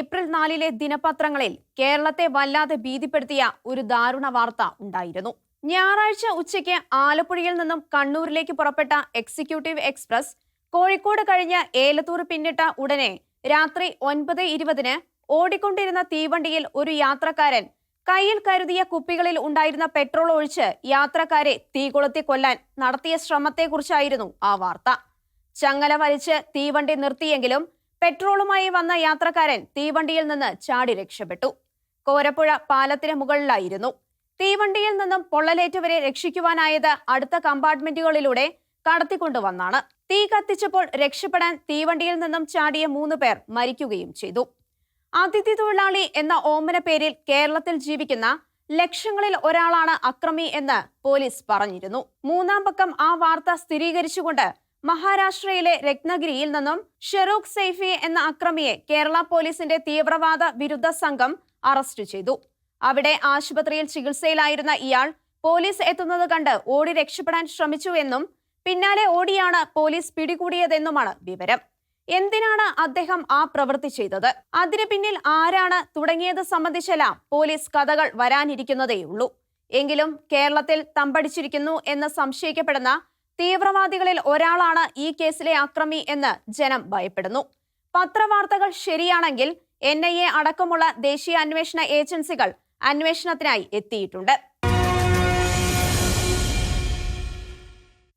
April നാലിലെ ദിനപത്രങ്ങളിൽ കേരളത്തെ വല്ലാതെ ഭീതിപ്പെടുത്തിയ ഒരു ദാരുണ വാർത്ത ഉണ്ടായിരുന്നു. ഞായറാഴ്ച ഉച്ചയ്ക്ക് ആലപ്പുഴയിൽ നിന്നും കണ്ണൂരിലേക്ക് പുറപ്പെട്ട എക്സിക്യൂട്ടീവ് എക്സ്പ്രസ് കോഴിക്കോട് കഴിഞ്ഞ് ഏലത്തൂർ പിന്നിട്ട ഉടനെ രാത്രി ഒൻപത് ഇരുപതിന് ഓടിക്കൊണ്ടിരുന്ന തീവണ്ടിയിൽ ഒരു യാത്രക്കാരൻ കയ്യിൽ കരുതിയ കുപ്പികളിൽ ഉണ്ടായിരുന്ന പെട്രോൾ ഒഴിച്ച് യാത്രക്കാരെ തീകൊളുത്തി കൊല്ലാൻ നടത്തിയ ശ്രമത്തെക്കുറിച്ചായിരുന്നു ആ വാർത്ത. ചങ്ങല വലിച്ച് തീവണ്ടി നിർത്തിയെങ്കിലും പെട്രോളുമായി വന്ന യാത്രക്കാരൻ തീവണ്ടിയിൽ നിന്ന് ചാടി രക്ഷപ്പെട്ടു. കോരപ്പുഴ പാലത്തിന് മുകളിലായിരുന്നു. തീവണ്ടിയിൽ നിന്നും പൊള്ളലേറ്റവരെ രക്ഷിക്കുവാനായത് അടുത്ത കമ്പാർട്ട്മെന്റുകളിലൂടെ കടത്തിക്കൊണ്ടുവന്നാണ്. തീ കത്തിച്ചപ്പോൾ രക്ഷപ്പെടാൻ തീവണ്ടിയിൽ നിന്നും ചാടിയ മൂന്ന് പേർ മരിക്കുകയും ചെയ്തു. അതിഥി തൊഴിലാളി എന്ന ഓമന പേരിൽ കേരളത്തിൽ ജീവിക്കുന്ന ലക്ഷങ്ങളിൽ ഒരാളാണ് അക്രമി എന്ന് പോലീസ് പറഞ്ഞിരുന്നു. മൂന്നാം പക്കം ആ വാർത്ത സ്ഥിരീകരിച്ചുകൊണ്ട് മഹാരാഷ്ട്രയിലെ രത്നഗിരിയിൽ നിന്നും ഷെറൂഖ് സെയ്ഫി എന്ന അക്രമിയെ കേരള പോലീസിന്റെ തീവ്രവാദ വിരുദ്ധ സംഘം അറസ്റ്റ് ചെയ്തു. അവിടെ ആശുപത്രിയിൽ ചികിത്സയിലായിരുന്ന ഇയാൾ പോലീസ് എത്തുന്നത് കണ്ട് ഓടി രക്ഷപ്പെടാൻ ശ്രമിച്ചുവെന്നും പിന്നാലെ ഓടിയാണ് പോലീസ് പിടികൂടിയതെന്നുമാണ് വിവരം. എന്തിനാണ് അദ്ദേഹം ആ പ്രവൃത്തി ചെയ്തത്? അതിനു പിന്നിൽ ആരാണ് തുടങ്ങിയത് സംബന്ധിച്ചെല്ലാം പോലീസ് കഥകൾ വരാനിരിക്കുന്നതേയുള്ളൂ. എങ്കിലും കേരളത്തിൽ തമ്പടിച്ചിരിക്കുന്നു എന്ന് സംശയിക്കപ്പെടുന്ന തീവ്രവാദികളിൽ ഒരാളാണ് ഈ കേസിലെ അക്രമി എന്ന് ജനം ഭയപ്പെടുന്നു. പത്രവാർത്തകൾ ശരിയാണെങ്കിൽ എൻ ഐ എ അടക്കമുള്ള ദേശീയ അന്വേഷണ ഏജൻസികൾ അന്വേഷണത്തിനായി എത്തിയിട്ടുണ്ട്.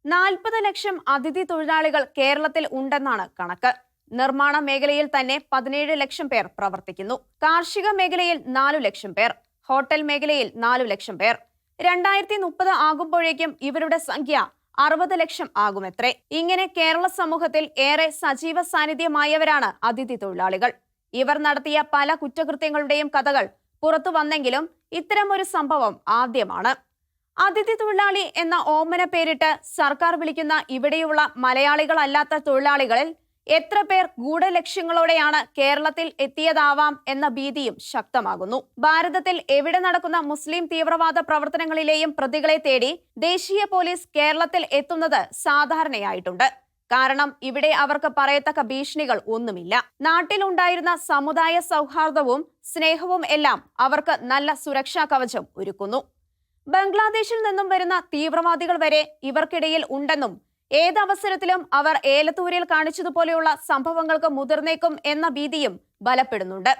നാൽപ്പത് ലക്ഷം അതിഥി തൊഴിലാളികൾ കേരളത്തിൽ ഉണ്ടെന്നാണ് കണക്ക്. നിർമ്മാണ മേഖലയിൽ തന്നെ പതിനേഴ് ലക്ഷം പേർ പ്രവർത്തിക്കുന്നു. കാർഷിക മേഖലയിൽ നാലു ലക്ഷം പേർ ഹോട്ടൽ മേഖലയിൽ നാലു ലക്ഷം പേർ. രണ്ടായിരത്തി മുപ്പത് ആകുമ്പോഴേക്കും ഇവരുടെ സംഖ്യ അറുപത് ലക്ഷം ആകുമത്രേ? ഇങ്ങനെ കേരള സമൂഹത്തിൽ ഏറെ സജീവ സാന്നിധ്യമായവരാണ് അതിഥി തൊഴിലാളികൾ. ഇവർ നടത്തിയ പല കുറ്റകൃത്യങ്ങളുടെയും കഥകൾ പുറത്തു വന്നെങ്കിലും ഇത്തരമൊരു സംഭവം ആദ്യമാണ്. അതിഥി തൊഴിലാളി എന്ന ഓമന പേരിട്ട് സർക്കാർ വിളിക്കുന്ന ഇവിടെയുള്ള മലയാളികളല്ലാത്ത തൊഴിലാളികളിൽ എത്ര പേർ ഗൂഢലക്ഷ്യങ്ങളോടെയാണ് കേരളത്തിൽ എത്തിയതാവാം എന്ന ഭീതിയും ശക്തമാകുന്നു. ഭാരതത്തിൽ എവിടെ നടക്കുന്ന മുസ്ലിം തീവ്രവാദ പ്രവർത്തനങ്ങളിലെയും പ്രതികളെ തേടി ദേശീയ പോലീസ് കേരളത്തിൽ എത്തുന്നത് സാധാരണയായിട്ടുണ്ട്. കാരണം ഇവിടെ അവർക്ക് പറയത്തക്ക ഭീഷണികൾ ഒന്നുമില്ല. നാട്ടിലുണ്ടായിരുന്ന സമുദായ സൗഹാർദ്ദവും സ്നേഹവും എല്ലാം അവർക്ക് നല്ല സുരക്ഷാ കവചം ഒരുക്കുന്നു. ബംഗ്ലാദേശിൽ നിന്നും വരുന്ന തീവ്രവാദികൾ വരെ ഇവർക്കിടയിൽ ഉണ്ടെന്നും ഏതവസരത്തിലും അവർ ഏലത്തൂരിൽ കാണിച്ചതുപോലെയുള്ള സംഭവങ്ങൾക്ക് മുതിർന്നേക്കും എന്ന ഭീതിയും ബലപ്പെടുന്നുണ്ട്.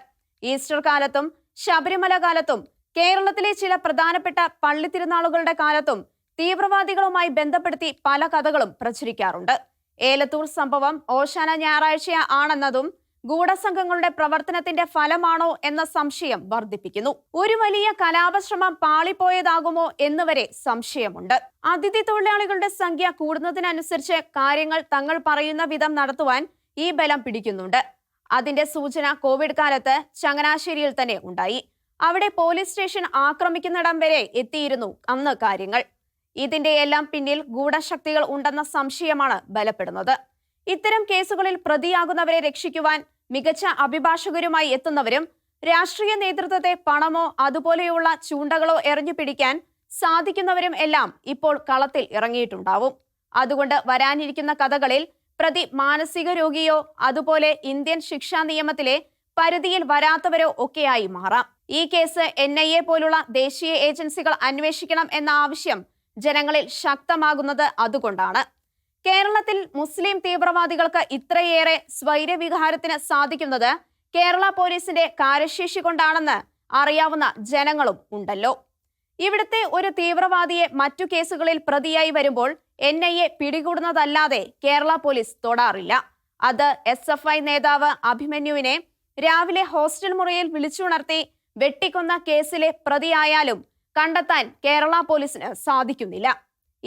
ഈസ്റ്റർ കാലത്തും ശബരിമല കാലത്തും കേരളത്തിലെ ചില പ്രധാനപ്പെട്ട പള്ളിത്തിരുനാളുകളുടെ കാലത്തും തീവ്രവാദികളുമായി ബന്ധപ്പെടുത്തി പല കഥകളും പ്രചരിക്കാറുണ്ട്. ഏലത്തൂർ സംഭവം ഓശാന ഞായറാഴ്ച ആണെന്നതും ഗൂഢസംഘങ്ങളുടെ പ്രവർത്തനത്തിന്റെ ഫലമാണോ എന്ന സംശയം വർദ്ധിപ്പിക്കുന്നു. ഒരു വലിയ കലാപശ്രമം പാളിപ്പോയതാകുമോ എന്നുവരെ സംശയമുണ്ട്. അതിഥി തൊഴിലാളികളുടെ സംഖ്യ കൂടുന്നതിനനുസരിച്ച് കാര്യങ്ങൾ തങ്ങൾ പറയുന്ന വിധം നടത്തുവാൻ ഈ ബലം പിടിക്കുന്നുണ്ട്. അതിന്റെ സൂചന കോവിഡ് കാലത്ത് ചങ്ങനാശ്ശേരിയിൽ തന്നെ ഉണ്ടായി. അവിടെ പോലീസ് സ്റ്റേഷൻ ആക്രമിക്കുന്നിടം വരെ എത്തിയിരുന്നു അന്ന് കാര്യങ്ങൾ. ഇതിന്റെ എല്ലാം പിന്നിൽ ഗൂഢശക്തികൾ ഉണ്ടെന്ന സംശയമാണ് ബലപ്പെടുന്നത്. ഇത്തരം കേസുകളിൽ പ്രതിയാകുന്നവരെ രക്ഷിക്കുവാൻ മികച്ച അഭിഭാഷകരുമായി എത്തുന്നവരും രാഷ്ട്രീയ നേതൃത്വത്തെ പണമോ അതുപോലെയുള്ള ചൂണ്ടകളോ എറിഞ്ഞു പിടിക്കാൻ സാധിക്കുന്നവരും എല്ലാം ഇപ്പോൾ കളത്തിൽ ഇറങ്ങിയിട്ടുണ്ടാവും. അതുകൊണ്ട് വരാനിരിക്കുന്ന കഥകളിൽ പ്രതി മാനസിക രോഗിയോ അതുപോലെ ഇന്ത്യൻ ശിക്ഷാ നിയമത്തിലെ പരിധിയിൽ വരാത്തവരോ ഒക്കെയായി മാറാം. ഈ കേസ് എൻ ഐ എ പോലുള്ള ദേശീയ ഏജൻസികൾ അന്വേഷിക്കണം എന്ന ആവശ്യം ജനങ്ങളിൽ ശക്തമാകുന്നത് അതുകൊണ്ടാണ്. കേരളത്തിൽ മുസ്ലിം തീവ്രവാദികൾക്ക് ഇത്രയേറെ സ്വൈര്യവിഹാരത്തിന് സാധിക്കുന്നത് കേരള പോലീസിന്റെ കാര്യശേഷി കൊണ്ടാണെന്ന് അറിയാവുന്ന ജനങ്ങളും ഉണ്ടല്ലോ. ഇവിടുത്തെ ഒരു തീവ്രവാദിയെ മറ്റു കേസുകളിൽ പ്രതിയായി വരുമ്പോൾ എൻ ഐ എ പിടികൂടുന്നതല്ലാതെ കേരള പോലീസ് തൊടാറില്ല. അത് എസ് എഫ് ഐ നേതാവ് അഭിമന്യുവിനെ രാവിലെ ഹോസ്റ്റൽ മുറിയിൽ വിളിച്ചുണർത്തി വെട്ടിക്കൊന്ന കേസിലെ പ്രതിയായാലും കണ്ടെത്താൻ കേരള പോലീസിന് സാധിക്കുന്നില്ല.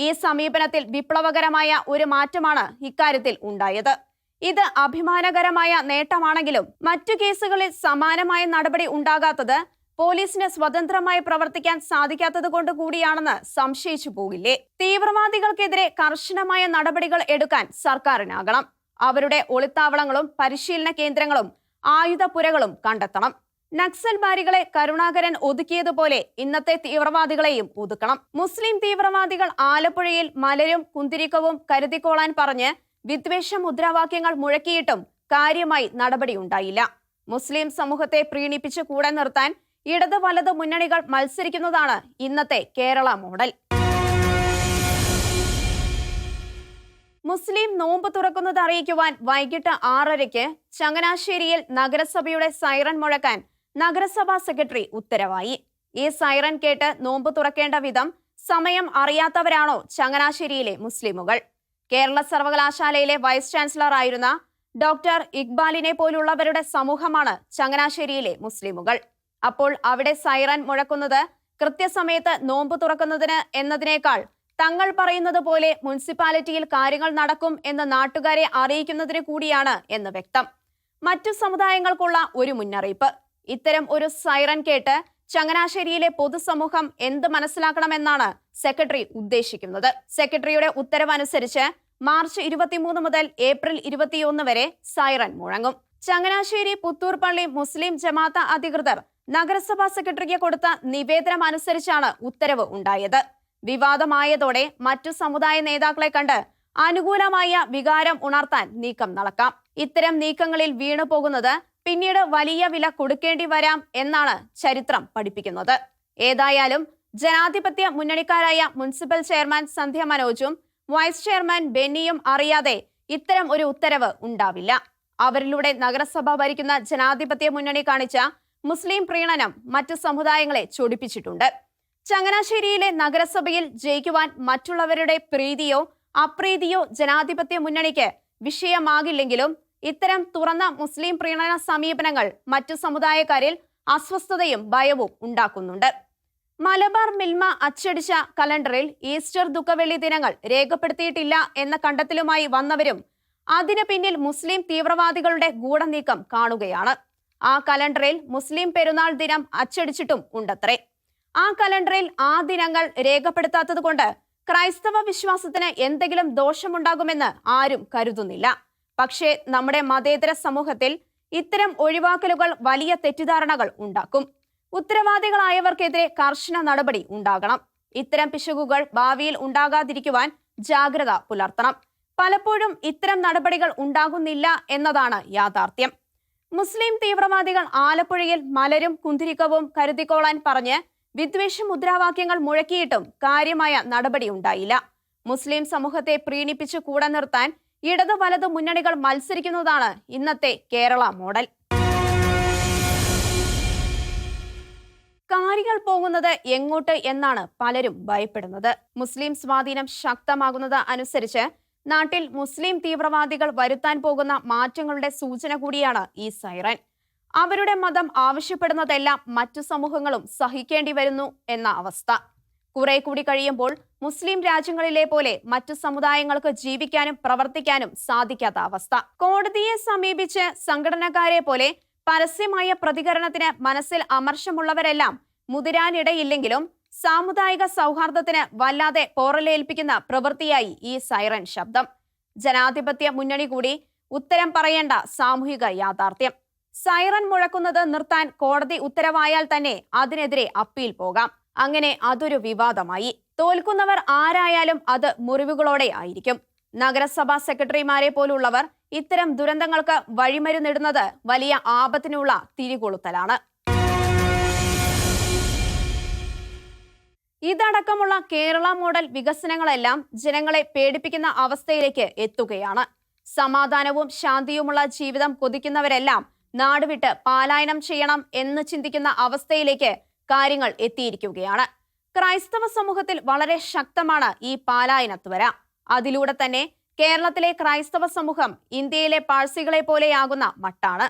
ഈ സമീപനത്തിൽ വിപ്ലവകരമായ ഒരു മാറ്റമാണ് ഇക്കാര്യത്തിൽ ഉണ്ടായത്. ഇത് അഭിമാനകരമായ നേട്ടമാണെങ്കിലും മറ്റു കേസുകളിൽ സമാനമായ നടപടി ഉണ്ടാകാത്തത് പോലീസിന് സ്വതന്ത്രമായി പ്രവർത്തിക്കാൻ സാധിക്കാത്തത് കൊണ്ട് കൂടിയാണെന്ന് സംശയിച്ചു പോകില്ലേ? തീവ്രവാദികൾക്കെതിരെ കർശനമായ നടപടികൾ എടുക്കാൻ സർക്കാരിനാകണം. അവരുടെ ഒളിത്താവളങ്ങളും പരിശീലന കേന്ദ്രങ്ങളും ആയുധപ്പുരകളും കണ്ടെത്തണം. നക്സൽ ബാരികളെ കരുണാകരൻ ഒതുക്കിയതുപോലെ ഇന്നത്തെ തീവ്രവാദികളെയും ഒതുക്കണം. മുസ്ലിം തീവ്രവാദികൾ ആലപ്പുഴയിൽ മലരും കുന്തിരിക്കവും കരുതിക്കോളാൻ പറഞ്ഞ് വിദ്വേഷ മുദ്രാവാക്യങ്ങൾ മുഴക്കിയിട്ടും കാര്യമായി നടപടിയുണ്ടായില്ല. മുസ്ലിം സമൂഹത്തെ പ്രീണിപ്പിച്ച് കൂടെ നിർത്താൻ ഇടത് വലത് മുന്നണികൾ മത്സരിക്കുന്നതാണ് ഇന്നത്തെ കേരള മോഡൽ. മുസ്ലിം നോമ്പ് തുറക്കുന്നത് അറിയിക്കുവാൻ വൈകിട്ട് ആറരയ്ക്ക് ചങ്ങനാശ്ശേരിയിൽ നഗരസഭയുടെ സൈറൺ മുഴക്കാൻ നഗരസഭാ സെക്രട്ടറി ഉത്തരവായി. ഈ സൈറൻ കേട്ട് നോമ്പ് തുറക്കേണ്ട വിധം സമയം അറിയാത്തവരാണോ ചങ്ങനാശ്ശേരിയിലെ മുസ്ലിമുകൾ? കേരള സർവകലാശാലയിലെ വൈസ് ചാൻസലർ ആയിരുന്ന ഡോക്ടർ ഇക്ബാലിനെ പോലുള്ളവരുടെ സമൂഹമാണ് ചങ്ങനാശ്ശേരിയിലെ മുസ്ലിമുകൾ. അപ്പോൾ അവിടെ സൈറൻ മുഴക്കുന്നത് കൃത്യസമയത്ത് നോമ്പ് തുറക്കുന്നതിന് എന്നതിനേക്കാൾ തങ്ങൾ പറയുന്നത് പോലെ മുനിസിപ്പാലിറ്റിയിൽ കാര്യങ്ങൾ നടക്കും എന്ന് നാട്ടുകാരെ അറിയിക്കുന്നതിന് കൂടിയാണ് എന്ന് വ്യക്തം. മറ്റു സമുദായങ്ങൾക്കുള്ള ഒരു മുന്നറിയിപ്പ്. ഇത്തരം ഒരു സൈറൻ കേട്ട് ചങ്ങനാശ്ശേരിയിലെ പൊതുസമൂഹം എന്ത് മനസ്സിലാക്കണമെന്നാണ് സെക്രട്ടറി ഉദ്ദേശിക്കുന്നത്. സെക്രട്ടറിയുടെ ഉത്തരവനുസരിച്ച് മാർച്ച് ഇരുപത്തിമൂന്ന് മുതൽ ഏപ്രിൽ ഇരുപത്തിയൊന്ന് വരെ സൈറൻ മുഴങ്ങും. ചങ്ങനാശ്ശേരി പുത്തൂർ പള്ളി മുസ്ലിം ജമാഅത്ത് അധികൃതർ നഗരസഭാ സെക്രട്ടറിക്ക് കൊടുത്ത നിവേദനം അനുസരിച്ചാണ് ഉത്തരവ് ഉണ്ടായത്. വിവാദമായതോടെ മറ്റു സമുദായ നേതാക്കളെ കണ്ട് അനുകൂലമായ വികാരം ഉണർത്താൻ നീക്കം നടക്കാം. ഇത്തരം നീക്കങ്ങളിൽ വീണു പോകുന്നത് പിന്നീട് വലിയ വില കൊടുക്കേണ്ടി വരാം എന്നാണ് ചരിത്രം പഠിപ്പിക്കുന്നത്. ഏതായാലും ജനാധിപത്യ മുന്നണിക്കാരായ മുനിസിപ്പൽ ചെയർമാൻ സന്ധ്യ മനോജും വൈസ് ചെയർമാൻ ബെന്നിയും അറിയാതെ ഇത്തരം ഒരു ഉത്തരവ് ഉണ്ടാവില്ല. അവരിലൂടെ നഗരസഭ ഭരിക്കുന്ന ജനാധിപത്യ മുന്നണി കാണിച്ച മുസ്ലിം പ്രീണനം മറ്റ് സമുദായങ്ങളെ ചൊടിപ്പിച്ചിട്ടുണ്ട്. ചങ്ങനാശ്ശേരിയിലെ നഗരസഭയിൽ ജയിക്കുവാൻ മറ്റുള്ളവരുടെ പ്രീതിയോ അപ്രീതിയോ ജനാധിപത്യ മുന്നണിക്ക് വിഷയമാകില്ലെങ്കിലും ഇത്തരം തുറന്ന മുസ്ലിം പ്രീണന സമീപനങ്ങൾ മറ്റു സമുദായക്കാരിൽ അസ്വസ്ഥതയും ഭയവും ഉണ്ടാക്കുന്നുണ്ട്. മലബാർ മിൽമ അച്ചടിച്ച കലണ്ടറിൽ ഈസ്റ്റർ ദുഃഖവെള്ളി ദിനങ്ങൾ രേഖപ്പെടുത്തിയിട്ടില്ല എന്ന കണ്ടെത്തലുമായി വന്നവരും അതിനു പിന്നിൽ മുസ്ലിം തീവ്രവാദികളുടെ ഗൂഢനീക്കം കാണുകയാണ്. ആ കലണ്ടറിൽ മുസ്ലിം പെരുന്നാൾ ദിനം അച്ചടിച്ചിട്ടും ഉണ്ടത്രേ. ആ കലണ്ടറിൽ ആ ദിനങ്ങൾ രേഖപ്പെടുത്താത്തതുകൊണ്ട് ക്രൈസ്തവ വിശ്വാസത്തിന് എന്തെങ്കിലും ദോഷമുണ്ടാകുമെന്ന് ആരും കരുതുന്നില്ല. പക്ഷേ നമ്മുടെ മതേതര സമൂഹത്തിൽ ഇത്തരം ഒഴിവാക്കലുകൾ വലിയ തെറ്റിദ്ധാരണകൾ ഉണ്ടാക്കും. ഉത്തരവാദികളായവർക്കെതിരെ കർശന നടപടി ഉണ്ടാകണം. ഇത്തരം പിശകുകൾ ഭാവിയിൽ ഉണ്ടാകാതിരിക്കുവാൻ ജാഗ്രത പുലർത്തണം. പലപ്പോഴും ഇത്തരം നടപടികൾ ഉണ്ടാകുന്നില്ല എന്നതാണ് യാഥാർത്ഥ്യം. മുസ്ലിം തീവ്രവാദികൾ ആലപ്പുഴയിൽ മലരും കുന്തിരിക്കവും കരുതിക്കോളാൻ പറഞ്ഞ് വിദ്വേഷ മുദ്രാവാക്യങ്ങൾ മുഴക്കിയിട്ടും കാര്യമായ നടപടി ഉണ്ടായില്ല. മുസ്ലിം സമൂഹത്തെ പ്രീണിപ്പിച്ച് കൂടെ നിർത്താൻ ഇടത് വലത് മുന്നണികൾ മത്സരിക്കുന്നതാണ് ഇന്നത്തെ കേരള മോഡൽ. കാര്യങ്ങൾ പോകുന്നത് എങ്ങോട്ട് എന്നാണ് പലരും ഭയപ്പെടുന്നത്. മുസ്ലിം സ്വാധീനം ശക്തമാകുന്നത് അനുസരിച്ച് നാട്ടിൽ മുസ്ലിം തീവ്രവാദികൾ വരുത്താൻ പോകുന്ന മാറ്റങ്ങളുടെ സൂചന കൂടിയാണ് ഈ സൈറൻ. അവരുടെ മതം ആവശ്യപ്പെടുന്നതെല്ലാം മറ്റു സമൂഹങ്ങളും സഹിക്കേണ്ടി വരുന്നു എന്ന അവസ്ഥ. കുറെ കൂടി കഴിയുമ്പോൾ മുസ്ലിം രാജ്യങ്ങളിലെ പോലെ മറ്റു സമുദായങ്ങൾക്ക് ജീവിക്കാനും പ്രവർത്തിക്കാനും സാധിക്കാത്ത അവസ്ഥ. കോടതിയെ സമീപിച്ച് സംഘടനക്കാരെ പോലെ പരസ്യമായ പ്രതികരണത്തിന് മനസ്സിൽ അമർഷമുള്ളവരെല്ലാം മുതിരാനിടയില്ലെങ്കിലും സാമുദായിക സൗഹാർദ്ദത്തിന് വല്ലാതെ പോറലേൽപ്പിക്കുന്ന പ്രവൃത്തിയായി ഈ സൈറൻ ശബ്ദം. ജനാധിപത്യ മുന്നണി കൂടി ഉത്തരം പറയേണ്ട സാമൂഹിക യാഥാർത്ഥ്യം. സൈറൻ മുഴക്കുന്നത് നിർത്താൻ കോടതി ഉത്തരവായാൽ തന്നെ അതിനെതിരെ അപ്പീൽ പോകാം. അങ്ങനെ അതൊരു വിവാദമായി. തോൽക്കുന്നവർ ആരായാലും അത് മുറിവുകളോടെ ആയിരിക്കും. നഗരസഭാ സെക്രട്ടറിമാരെ പോലുള്ളവർ ഇത്തരം ദുരന്തങ്ങൾക്ക് വഴിമരുന്നിടുന്നത് വലിയ ആപത്തിനുള്ള തിരികൊളുത്തലാണ്. ഇതടക്കമുള്ള കേരള മോഡൽ വികസനങ്ങളെല്ലാം ജനങ്ങളെ പേടിപ്പിക്കുന്ന അവസ്ഥയിലേക്ക് എത്തുകയാണ്. സമാധാനവും ശാന്തിയുമുള്ള ജീവിതം കൊതിക്കുന്നവരെല്ലാം നാടുവിട്ട് പാലായനം ചെയ്യണം എന്ന് ചിന്തിക്കുന്ന അവസ്ഥയിലേക്ക് കാര്യങ്ങൾ എത്തിയിരിക്കുകയാണ്. ക്രൈസ്തവ സമൂഹത്തിൽ വളരെ ശക്തമാണ് ഈ പാലായനത്വര അതിലൂടെ തന്നെ കേരളത്തിലെ ക്രൈസ്തവ സമൂഹം ഇന്ത്യയിലെ പാഴ്സികളെ പോലെയാകുന്ന മട്ടാണ്.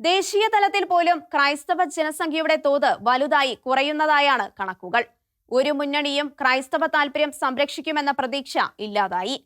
ദേശീയ തലത്തിൽ പോലും ക്രൈസ്തവ ജനസംഖ്യയുടെ തോത് വലുതായി കുറയുന്നതായാണ് കണക്കുകൾ. ഒരു മുന്നണിയും ക്രൈസ്തവ താല്പര്യം സംരക്ഷിക്കുമെന്ന പ്രതീക്ഷ ഇല്ലാതായി.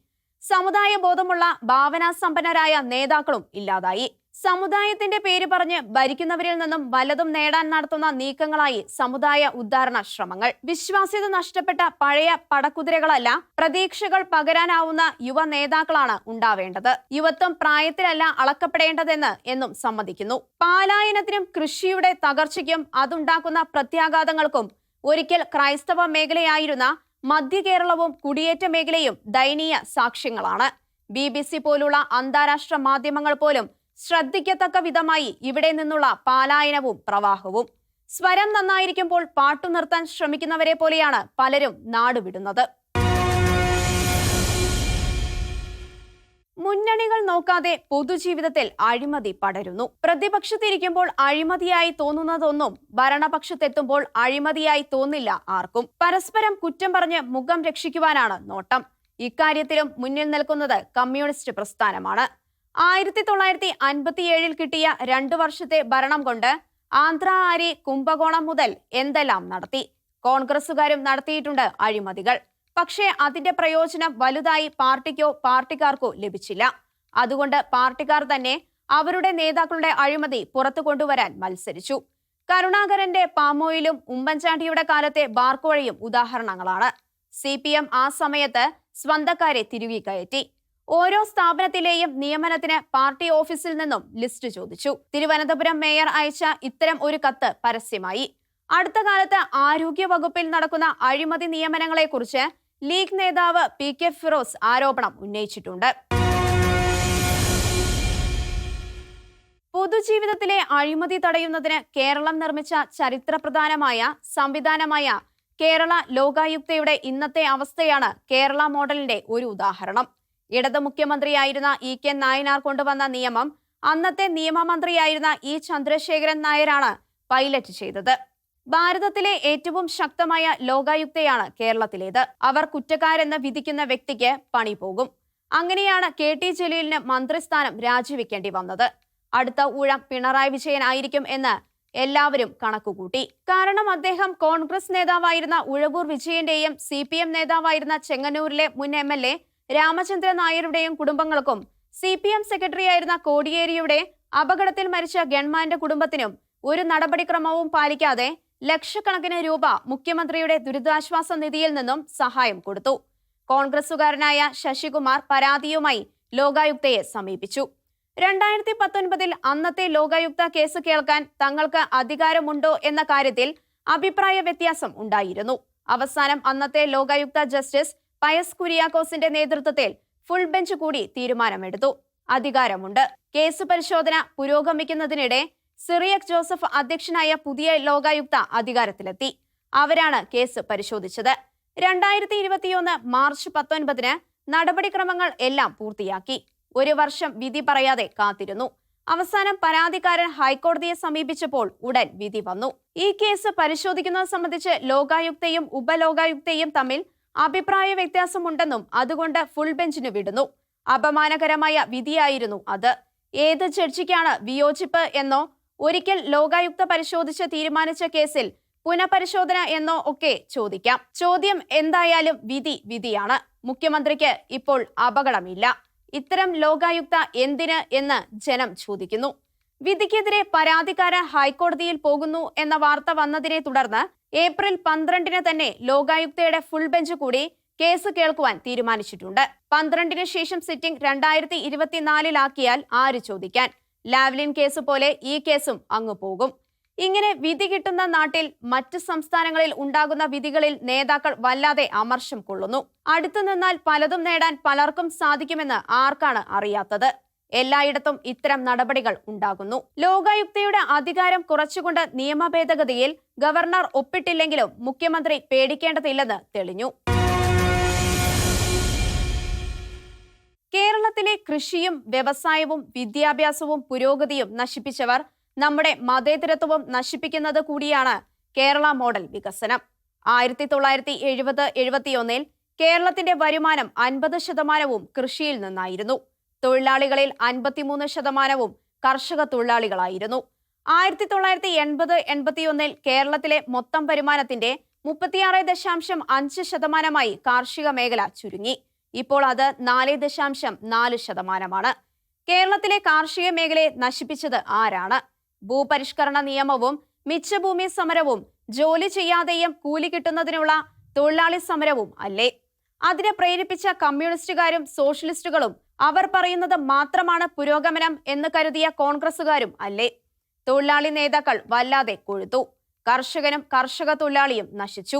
സമുദായ ബോധമുള്ള ഭാവനാസമ്പന്നരായ നേതാക്കളും ഇല്ലാതായി. സമുദായത്തിന്റെ പേര് പറഞ്ഞ് ഭരിക്കുന്നവരിൽ നിന്നും വലതും നേടാൻ നടത്തുന്ന നീക്കങ്ങളായി സമുദായ ഉദ്ധാരണ ശ്രമങ്ങൾ. വിശ്വാസ്യത നഷ്ടപ്പെട്ട പഴയ പടക്കുതിരകളല്ല പ്രതീക്ഷകൾ പകരാനാവുന്ന യുവ നേതാക്കളാണ് ഉണ്ടാവേണ്ടത്. യുവത്വം പ്രായത്തിലല്ല അളക്കപ്പെടേണ്ടതെന്ന് എന്നും സമ്മതിക്കുന്നു. പാലായനത്തിനും കൃഷിയുടെ തകർച്ചയ്ക്കും അതുണ്ടാക്കുന്ന പ്രത്യാഘാതങ്ങൾക്കും ഒരിക്കൽ ക്രൈസ്തവ മേഖലയായിരുന്ന മധ്യ കേരളവും കുടിയേറ്റ മേഖലയും ദയനീയ സാക്ഷ്യങ്ങളാണ്. ബി പോലുള്ള അന്താരാഷ്ട്ര മാധ്യമങ്ങൾ പോലും ശ്രദ്ധിക്കത്തക്ക വിധമായി ഇവിടെ നിന്നുള്ള പാലായനവും പ്രവാഹവും. സ്വരം നന്നായിരിക്കുമ്പോൾ പാട്ടു നിർത്താൻ ശ്രമിക്കുന്നവരെ പോലെയാണ് പലരും നാടുവിടുന്നത്. മുന്നണികൾ നോക്കാതെ പൊതുജീവിതത്തിൽ അഴിമതി പടരുന്നു. പ്രതിപക്ഷത്തിരിക്കുമ്പോൾ അഴിമതിയായി തോന്നുന്നതൊന്നും ഭരണപക്ഷത്തെത്തുമ്പോൾ അഴിമതിയായി തോന്നില്ല ആർക്കും. പരസ്പരം കുറ്റം പറഞ്ഞ് മുഖം രക്ഷിക്കുവാനാണ് നോട്ടം. ഇക്കാര്യത്തിലും മുന്നിൽ നിൽക്കുന്നത് കമ്മ്യൂണിസ്റ്റ് പ്രസ്ഥാനമാണ്. ആയിരത്തി തൊള്ളായിരത്തി അൻപത്തിയേഴിൽ കിട്ടിയ രണ്ടു വർഷത്തെ ഭരണം കൊണ്ട് ആന്ധ്ര ആരി കുംഭകോണം മുതൽ എന്തെല്ലാം നടത്തി? കോൺഗ്രസുകാരും നടത്തിയിട്ടുണ്ട് അഴിമതികൾ. പക്ഷേ അതിന്റെ പ്രയോജനം വലുതായി പാർട്ടിക്കോ പാർട്ടിക്കാർക്കോ ലഭിച്ചില്ല. അതുകൊണ്ട് പാർട്ടിക്കാർ തന്നെ അവരുടെ നേതാക്കളുടെ അഴിമതി പുറത്തു കൊണ്ടുവരാൻ മത്സരിച്ചു. കരുണാകരന്റെ പാമോയിലും ഉമ്മൻചാണ്ടിയുടെ കാലത്തെ ബാർക്കോഴയും ഉദാഹരണങ്ങളാണ്. സി ആ സമയത്ത് സ്വന്തക്കാരെ തിരുകി കയറ്റി. ഓരോ സ്ഥാപനത്തിലെയും നിയമനത്തിന് പാർട്ടി ഓഫീസിൽ നിന്നും ലിസ്റ്റ് ചോദിച്ചു. തിരുവനന്തപുരം മേയർ അയച്ച ഇത്തരം ഒരു കത്ത് പരസ്യമായി. അടുത്ത കാലത്ത് ആരോഗ്യ വകുപ്പിൽ നടക്കുന്ന അഴിമതി നിയമനങ്ങളെക്കുറിച്ച് ലീഗ് നേതാവ് പി കെ ഫിറോസ് ആരോപണം ഉന്നയിച്ചിട്ടുണ്ട്. പൊതുജീവിതത്തിലെ അഴിമതി തടയുന്നതിന് കേരളം നിർമ്മിച്ച ചരിത്രപ്രധാനമായ സംവിധാനമായ കേരള ലോകായുക്തയുടെ ഇന്നത്തെ അവസ്ഥയാണ് കേരള മോഡലിന്റെ ഒരു ഉദാഹരണം. ഇടത് മുഖ്യമന്ത്രിയായിരുന്ന ഇ കെ നായനാർ കൊണ്ടുവന്ന നിയമം അന്നത്തെ നിയമമന്ത്രിയായിരുന്ന ഇ ചന്ദ്രശേഖരൻ നായരാണ് പൈലറ്റ് ചെയ്തത്. ഭാരതത്തിലെ ഏറ്റവും ശക്തമായ ലോകായുക്തയാണ് കേരളത്തിലേത്. അവർ കുറ്റക്കാരെന്ന് വിധിക്കുന്ന വ്യക്തിക്ക് പണി പോകും. അങ്ങനെയാണ് കെ ടി ജലീലിന് മന്ത്രിസ്ഥാനം രാജിവെക്കേണ്ടി വന്നത്. അടുത്ത ഊഴം പിണറായി വിജയൻ ആയിരിക്കും എന്ന് എല്ലാവരും കണക്കുകൂട്ടി. കാരണം അദ്ദേഹം കോൺഗ്രസ് നേതാവായിരുന്ന ഉഴവൂർ വിജയന്റെയും സി പി എം നേതാവായിരുന്ന ചെങ്ങന്നൂരിലെ മുൻ എം എൽ എ രാമചന്ദ്രൻ നായരുടെയും കുടുംബങ്ങൾക്കും സി പി എം സെക്രട്ടറിയായിരുന്ന കോടിയേരിയുടെ അപകടത്തിൽ മരിച്ച ഗൺമാന്റെ കുടുംബത്തിനും ഒരു നടപടിക്രമവും പാലിക്കാതെ ലക്ഷക്കണക്കിന് രൂപ മുഖ്യമന്ത്രിയുടെ ദുരിതാശ്വാസ നിധിയിൽ നിന്നും സഹായം കൊടുത്തു. കോൺഗ്രസുകാരനായ ശശികുമാർ പരാതിയുമായി ലോകായുക്തയെ സമീപിച്ചു. രണ്ടായിരത്തി പത്തൊൻപതിൽ അന്നത്തെ ലോകായുക്ത കേസ് കേൾക്കാൻ തങ്ങൾക്ക് അധികാരമുണ്ടോ എന്ന കാര്യത്തിൽ അഭിപ്രായ വ്യത്യാസം ഉണ്ടായിരുന്നു. അവസാനം അന്നത്തെ ലോകായുക്ത ജസ്റ്റിസ് പയസ് കുര്യാക്കോസിന്റെ നേതൃത്വത്തിൽ ഫുൾ ബെഞ്ച് കൂടി തീരുമാനമെടുത്തു. അധികാരമുണ്ട്. കേസ് പരിശോധന പുരോഗമിക്കുന്നതിനിടെ സിറിയക് ജോസഫ് അധ്യക്ഷനായ പുതിയ ലോകായുക്ത അധികാരത്തിലെത്തി. അവരാണ് കേസ് പരിശോധിച്ചത്. രണ്ടായിരത്തി ഇരുപത്തിയൊന്ന് മാർച്ച് പത്തൊൻപതിന് നടപടിക്രമങ്ങൾ എല്ലാം പൂർത്തിയാക്കി. ഒരു വർഷം വിധി പറയാതെ കാത്തിരുന്നു. അവസാനം പരാതിക്കാരൻ ഹൈക്കോടതിയെ സമീപിച്ചപ്പോൾ ഉടൻ വിധി വന്നു. ഈ കേസ് പരിശോധിക്കുന്നത് സംബന്ധിച്ച് ലോകായുക്തയും ഉപലോകായുക്തയും തമ്മിൽ അഭിപ്രായ വ്യത്യാസമുണ്ടെന്നും അതുകൊണ്ട് ഫുൾ ബെഞ്ചിന് വിടുന്നു. അപമാനകരമായ വിധിയായിരുന്നു അത്. ഏത് ജഡ്ജിക്കാണ് വിയോജിപ്പ് എന്നോ ഒരിക്കൽ ലോകായുക്ത പരിശോധിച്ച് തീരുമാനിച്ച കേസിൽ പുനഃപരിശോധന എന്നോ ഒക്കെ ചോദിക്കാം. ചോദ്യം എന്തായാലും വിധി വിധിയാണ്. മുഖ്യമന്ത്രിക്ക് ഇപ്പോൾ അപകടമില്ല. ഇത്തരം ലോകായുക്ത എന്തിന് എന്ന് ജനം ചോദിക്കുന്നു. വിധിക്കെതിരെ പരാതിക്കാരൻ ഹൈക്കോടതിയിൽ പോകുന്നു എന്ന വാർത്ത വന്നതിനെ തുടർന്ന് ഏപ്രിൽ പന്ത്രണ്ടിന് തന്നെ ലോകായുക്തയുടെ ഫുൾ ബെഞ്ച് കൂടി കേസ് കേൾക്കുവാൻ തീരുമാനിച്ചിട്ടുണ്ട്. പന്ത്രണ്ടിന് ശേഷം സിറ്റിംഗ് രണ്ടായിരത്തി ഇരുപത്തിനാലിലാക്കിയാൽ ആര് ചോദിക്കാൻ? ലാവ്ലിൻ കേസ് പോലെ ഈ കേസും അങ്ങ് പോകും. ഇങ്ങനെ വിധി കിട്ടുന്ന നാട്ടിൽ മറ്റ് സംസ്ഥാനങ്ങളിൽ ഉണ്ടാകുന്ന വിധികളിൽ നേതാക്കൾ വല്ലാതെ അമർഷം കൊള്ളുന്നു. അടുത്തു നിന്നാൽ പലതും നേടാൻ പലർക്കും സാധിക്കുമെന്ന് ആർക്കാണ് അറിയാത്തത്? എല്ലായിടത്തും ഇത്തരം നടപടികൾ ഉണ്ടാകുന്നു. ലോകായുക്തയുടെ അധികാരം കുറച്ചുകൊണ്ട് നിയമ ഭേദഗതിയിൽ ഗവർണർ ഒപ്പിട്ടില്ലെങ്കിലും മുഖ്യമന്ത്രി പേടിക്കേണ്ടതില്ലെന്ന് തെളിഞ്ഞു. കേരളത്തിലെ കൃഷിയും വ്യവസായവും വിദ്യാഭ്യാസവും പുരോഗതിയും നശിപ്പിച്ചവർ നമ്മുടെ മതേതരത്വവും നശിപ്പിക്കുന്നത് കൂടിയാണ് കേരള മോഡൽ വികസനം. ആയിരത്തി തൊള്ളായിരത്തി എഴുപത് എഴുപത്തിയൊന്നിൽ കേരളത്തിന്റെ വരുമാനം അൻപത് ശതമാനവും കൃഷിയിൽ നിന്നായിരുന്നു. തൊഴിലാളികളിൽ അൻപത്തിമൂന്ന് ശതമാനവും കർഷക തൊഴിലാളികളായിരുന്നു. ആയിരത്തി തൊള്ളായിരത്തി എൺപത് എൺപത്തിയൊന്നിൽ കേരളത്തിലെ മൊത്തം വരുമാനത്തിന്റെ മുപ്പത്തിയാറ് ദശാംശം അഞ്ച് ശതമാനമായി കാർഷിക മേഖല ചുരുങ്ങി. ഇപ്പോൾ അത് നാല് ദശാംശം നാല് ശതമാനമാണ്. കേരളത്തിലെ കാർഷിക മേഖലയെ നശിപ്പിച്ചത് ആരാണ്? ഭൂപരിഷ്കരണ നിയമവും മിച്ചഭൂമി സമരവും ജോലി ചെയ്യാതെയും കൂലി കിട്ടുന്നതിനുള്ള തൊഴിലാളി സമരവും അല്ലേ? അതിനെ പ്രേരിപ്പിച്ച കമ്മ്യൂണിസ്റ്റുകാരും സോഷ്യലിസ്റ്റുകളും അവർ പറയുന്നത് മാത്രമാണ് പുരോഗമനം എന്ന് കരുതിയ കോൺഗ്രസുകാരും അല്ലേ? തൊഴിലാളി നേതാക്കൾ വല്ലാതെ കൊഴുത്തു. കർഷകനും കർഷക തൊഴിലാളിയും നശിച്ചു.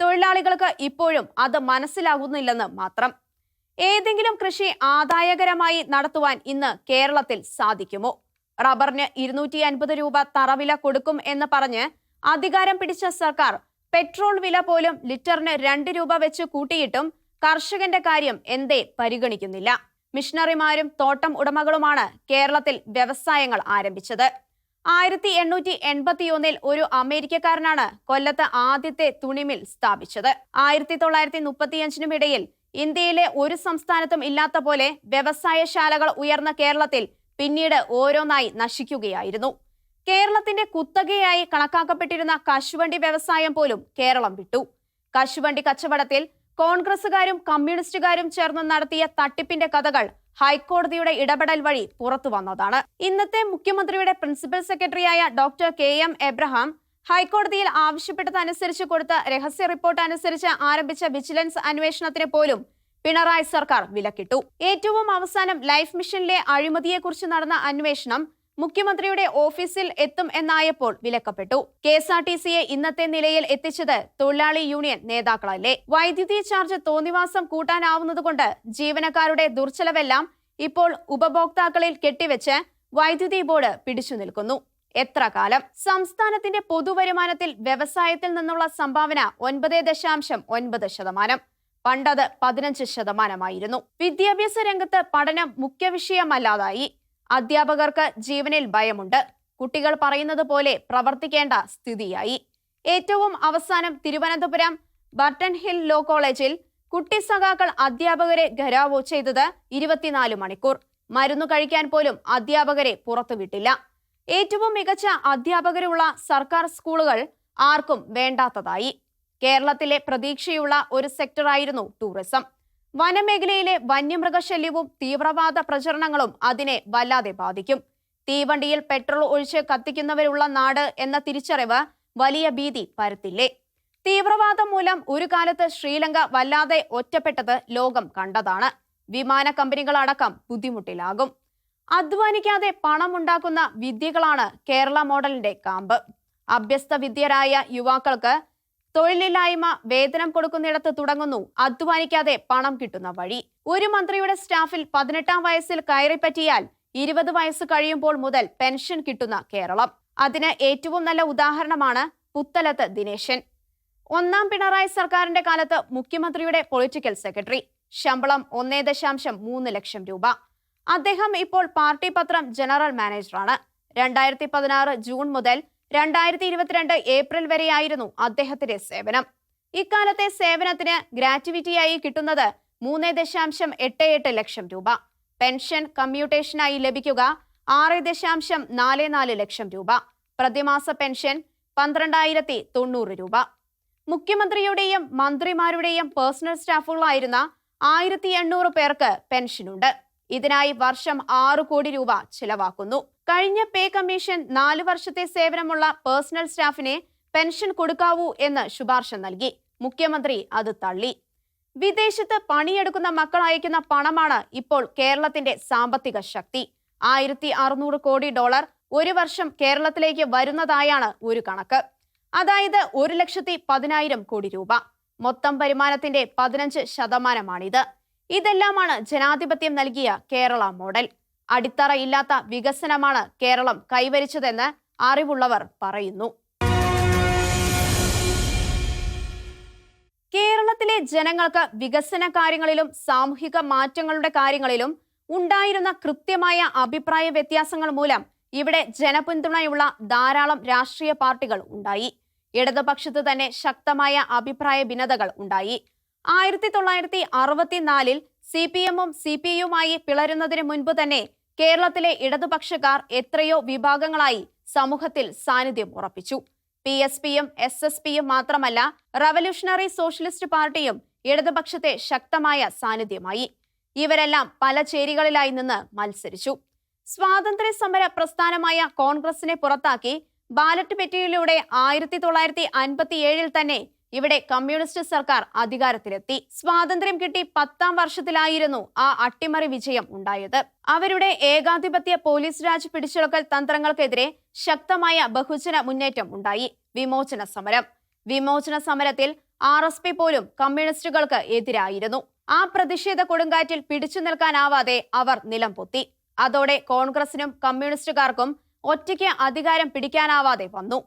തൊഴിലാളികൾക്ക് ഇപ്പോഴും അത് മനസ്സിലാകുന്നില്ലെന്ന് മാത്രം. ഏതെങ്കിലും കൃഷി ആദായകരമായി നടത്തുവാൻ ഇന്ന് കേരളത്തിൽ സാധിക്കുമോ? റബ്ബറിന് ഇരുന്നൂറ്റി അൻപത് രൂപ തറവില കൊടുക്കും എന്ന് പറഞ്ഞ് അധികാരം പിടിച്ച സർക്കാർ പെട്രോൾ വില പോലും ലിറ്ററിന് രണ്ട് രൂപ വെച്ച് കൂട്ടിയിട്ടും കർഷകന്റെ കാര്യം എന്തേ പരിഗണിക്കുന്നില്ല. മിഷണറിമാരും തോട്ടം ഉടമകളുമാണ് കേരളത്തിൽ വ്യവസായങ്ങൾ ആരംഭിച്ചത്. ആയിരത്തി എണ്ണൂറ്റി എൺപത്തിയൊന്നിൽ ഒരു അമേരിക്കക്കാരനാണ് കൊല്ലത്ത് ആദ്യത്തെ തുണിമിൽ സ്ഥാപിച്ചത്. ആയിരത്തി തൊള്ളായിരത്തി മുപ്പത്തിയഞ്ചിനും ഇടയിൽ ഇന്ത്യയിലെ ഒരു സംസ്ഥാനത്തും ഇല്ലാത്ത പോലെ വ്യവസായശാലകൾ ഉയർന്ന കേരളത്തിൽ പിന്നീട് ഓരോന്നായി നശിക്കുകയായിരുന്നു. കേരളത്തിന്റെ കുത്തകയായി കണക്കാക്കപ്പെട്ടിരുന്ന കശുവണ്ടി വ്യവസായം പോലും കേരളം വിട്ടു. കശുവണ്ടി കച്ചവടത്തിൽ കോൺഗ്രസുകാരും കമ്മ്യൂണിസ്റ്റുകാരും ചേർന്ന് നടത്തിയ തട്ടിപ്പിന്റെ കഥകൾ ഹൈക്കോടതിയുടെ ഇടപെടൽ വഴി പുറത്തു വന്നതാണ്. ഇന്നത്തെ മുഖ്യമന്ത്രിയുടെ പ്രിൻസിപ്പൽ സെക്രട്ടറിയായ ഡോക്ടർ കെ എം എബ്രഹാം ഹൈക്കോടതിയിൽ ആവശ്യപ്പെട്ടതനുസരിച്ച് കൊടുത്ത രഹസ്യ റിപ്പോർട്ട് അനുസരിച്ച് ആരംഭിച്ച വിജിലൻസ് അന്വേഷണത്തിന് പോലും പിണറായി സർക്കാർ വിലക്കിട്ടു. ഏറ്റവും അവസാനം ലൈഫ് മിഷനിലെ അഴിമതിയെക്കുറിച്ച് നടന്ന അന്വേഷണം മുഖ്യമന്ത്രിയുടെ ഓഫീസിൽ എത്തും എന്നായപ്പോൾ വിലക്കപ്പെട്ടു. കെ എസ് ആർ ടി സിയെ ഇന്നത്തെ നിലയിൽ എത്തിച്ചത് തൊഴിലാളി യൂണിയൻ നേതാക്കളല്ലേ? വൈദ്യുതി ചാർജ് തോന്നിവാസം കൂട്ടാനാവുന്നതുകൊണ്ട് ജീവനക്കാരുടെ ദുർച്ചലവെല്ലാം ഇപ്പോൾ ഉപഭോക്താക്കളിൽ കെട്ടിവെച്ച് വൈദ്യുതി ബോർഡ് പിടിച്ചു നിൽക്കുന്നു. എത്ര കാലം? സംസ്ഥാനത്തിന്റെ പൊതുവരുമാനത്തിൽ വ്യവസായത്തിൽ നിന്നുള്ള സംഭാവന ഒൻപത് ദശാംശം ഒൻപത് ശതമാനം. പണ്ടത് പതിനഞ്ച് ശതമാനമായിരുന്നു. വിദ്യാഭ്യാസ രംഗത്ത് പഠനം മുഖ്യ വിഷയമല്ലാതായി. അധ്യാപകർക്ക് ജീവനിൽ ഭയമുണ്ട്. കുട്ടികൾ പറയുന്നത് പോലെ പ്രവർത്തിക്കേണ്ട സ്ഥിതിയായി. ഏറ്റവും അവസാനം തിരുവനന്തപുരം ബർട്ടൺ ഹിൽ ലോ കോളേജിൽ കുട്ടി സഖാക്കൾ അധ്യാപകരെ ഘരാവോ ചെയ്തത് ഇരുപത്തിനാല് മണിക്കൂർ. മരുന്ന് കഴിക്കാൻ പോലും അധ്യാപകരെ പുറത്തുവിട്ടില്ല. ഏറ്റവും മികച്ച അധ്യാപകരുള്ള സർക്കാർ സ്കൂളുകൾ ആർക്കും വേണ്ടാത്തതായി. കേരളത്തിലെ പ്രതീക്ഷയുള്ള ഒരു സെക്ടറായിരുന്നു ടൂറിസം. വനമേഖലയിലെ വന്യമൃഗശല്യവും തീവ്രവാദ പ്രചരണങ്ങളും അതിനെ വല്ലാതെ ബാധിക്കും. തീവണ്ടിയിൽ പെട്രോൾ ഒഴിച്ച് കത്തിക്കുന്നവരുള്ള നാട് എന്ന തിരിച്ചറിവ് വലിയ ഭീതി പരത്തില്ലേ? തീവ്രവാദം മൂലം ഒരു കാലത്ത് ശ്രീലങ്ക വല്ലാതെ ഒറ്റപ്പെട്ടത് ലോകം കണ്ടതാണ്. വിമാന കമ്പനികളടക്കം ബുദ്ധിമുട്ടിലാകും. അധ്വാനിക്കാതെ പണമുണ്ടാക്കുന്ന വിദ്യകളാണ് കേരള മോഡലിന്റെ കാമ്പ്. അഭ്യസ്ത വിദ്യരായ യുവാക്കൾക്ക് തൊഴിലില്ലായ്മ വേതനം കൊടുക്കുന്നിടത്ത് തുടങ്ങുന്നു. അധ്വാനിക്കാതെ പണം കിട്ടുന്ന വഴി. ഒരു മന്ത്രിയുടെ സ്റ്റാഫിൽ പതിനെട്ടാം വയസ്സിൽ കയറിപ്പറ്റിയാൽ ഇരുപത് വയസ്സ് കഴിയുമ്പോൾ മുതൽ പെൻഷൻ കിട്ടുന്ന കേരളം. അതിന് ഏറ്റവും നല്ല ഉദാഹരണമാണ് പുത്തലത്ത് ദിനേശൻ. ഒന്നാം പിണറായി സർക്കാരിന്റെ കാലത്ത് മുഖ്യമന്ത്രിയുടെ പൊളിറ്റിക്കൽ സെക്രട്ടറി. ശമ്പളം ഒന്നേ ദശാംശം മൂന്ന് ലക്ഷം രൂപ. അദ്ദേഹം ഇപ്പോൾ പാർട്ടി പത്രം ജനറൽ മാനേജറാണ്. രണ്ടായിരത്തി പതിനാറ് ജൂൺ മുതൽ രണ്ടായിരത്തി ഇരുപത്തിരണ്ട് ഏപ്രിൽ വരെയായിരുന്നു അദ്ദേഹത്തിന്റെ സേവനം. ഇക്കാലത്തെ സേവനത്തിന് ഗ്രാറ്റുവിറ്റിയായി കിട്ടുന്നത് മൂന്ന് ദശാംശം എട്ട് എട്ട് ലക്ഷം രൂപ. പെൻഷൻ കമ്മ്യൂട്ടേഷനായി ലഭിക്കുക ആറ് ദശാംശം നാല് നാല് ലക്ഷം രൂപ. പ്രതിമാസ പെൻഷൻ പന്ത്രണ്ടായിരത്തി തൊണ്ണൂറ് രൂപ. മുഖ്യമന്ത്രിയുടെയും മന്ത്രിമാരുടെയും പേഴ്സണൽ സ്റ്റാഫുകളായിരുന്ന ആയിരത്തി എണ്ണൂറ് പേർക്ക് പെൻഷനുണ്ട്. ഇതിനായി വർഷം ആറ് കോടി രൂപ ചിലവാക്കുന്നു. കഴിഞ്ഞ പേ കമ്മീഷൻ നാല് വർഷത്തെ സേവനമുള്ള പേഴ്സണൽ സ്റ്റാഫിനെ പെൻഷൻ കൊടുക്കാവൂ എന്ന് ശുപാർശ നൽകി. മുഖ്യമന്ത്രി അത് തള്ളി. വിദേശത്ത് പണിയെടുക്കുന്ന മക്കൾ അയക്കുന്ന പണമാണ് ഇപ്പോൾ കേരളത്തിന്റെ സാമ്പത്തിക ശക്തി. ആയിരത്തി അറുന്നൂറ് കോടി ഡോളർ ഒരു വർഷം കേരളത്തിലേക്ക് വരുന്നതായാണ് ഒരു കണക്ക്. അതായത് ഒരു ലക്ഷത്തി പതിനായിരം കോടി രൂപ. മൊത്തം വരുമാനത്തിന്റെ പതിനഞ്ച് ശതമാനമാണിത്. ഇതെല്ലാമാണ് ജനാധിപത്യം നൽകിയ കേരള മോഡൽ. അടിത്തറയില്ലാത്ത വികസനമാണ് കേരളം കൈവരിച്ചതെന്ന് അറിവുള്ളവർ പറയുന്നു. കേരളത്തിലെ ജനങ്ങൾക്ക് വികസന കാര്യങ്ങളിലും സാമൂഹിക മാറ്റങ്ങളുടെ കാര്യങ്ങളിലും ഉണ്ടായിരുന്ന കൃത്യമായ അഭിപ്രായ വ്യത്യാസങ്ങൾ മൂലം ഇവിടെ ജനപിന്തുണയുള്ള ധാരാളം രാഷ്ട്രീയ പാർട്ടികൾ ഉണ്ടായി. ഇടതുപക്ഷത്ത് തന്നെ ശക്തമായ അഭിപ്രായ ഭിന്നതകൾ ഉണ്ടായി. ആയിരത്തി തൊള്ളായിരത്തി അറുപത്തിനാലിൽ സി പി എമ്മും സി പി ഐയുമായി പിളരുന്നതിന് മുൻപ് തന്നെ കേരളത്തിലെ ഇടതുപക്ഷക്കാർ എത്രയോ വിഭാഗങ്ങളായി സമൂഹത്തിൽ സാന്നിധ്യം ഉറപ്പിച്ചു. പി എസ് പിയും എസ് എസ് പിയും മാത്രമല്ല റവല്യൂഷണറി സോഷ്യലിസ്റ്റ് പാർട്ടിയും ഇടതുപക്ഷത്തെ ശക്തമായ സാന്നിധ്യമായി. ഇവരെല്ലാം പല ചേരികളിലായി നിന്ന് മത്സരിച്ചു. സ്വാതന്ത്ര്യ സമര പ്രസ്ഥാനമായ കോൺഗ്രസിനെ പുറത്താക്കി ബാലറ്റ് പെറ്റിയിലൂടെ ആയിരത്തി തൊള്ളായിരത്തി അൻപത്തിയേഴിൽ തന്നെ ഇവിടെ കമ്മ്യൂണിസ്റ്റ് സർക്കാർ അധികാരത്തിലെത്തി. സ്വാതന്ത്ര്യം കിട്ടി പത്താം വർഷത്തിലായിരുന്നു ആ അട്ടിമറി വിജയം ഉണ്ടായത്. അവരുടെ ഏകാധിപത്യ പോലീസ് രാജ് പിടിച്ചെടുക്കൽ തന്ത്രങ്ങൾക്കെതിരെ ശക്തമായ ബഹുജന മുന്നേറ്റം ഉണ്ടായി. വിമോചന സമരം. വിമോചന സമരത്തിൽ ആർ എസ് പി പോലും കമ്മ്യൂണിസ്റ്റുകൾക്ക് എതിരായിരുന്നു. ആ പ്രതിഷേധ കൊടുങ്കാറ്റിൽ പിടിച്ചു നിൽക്കാനാവാതെ അവർ നിലം പൊത്തി. അതോടെ കോൺഗ്രസിനും കമ്മ്യൂണിസ്റ്റുകാർക്കും ഒറ്റയ്ക്ക് അധികാരം പിടിക്കാനാവാതെ വന്നു.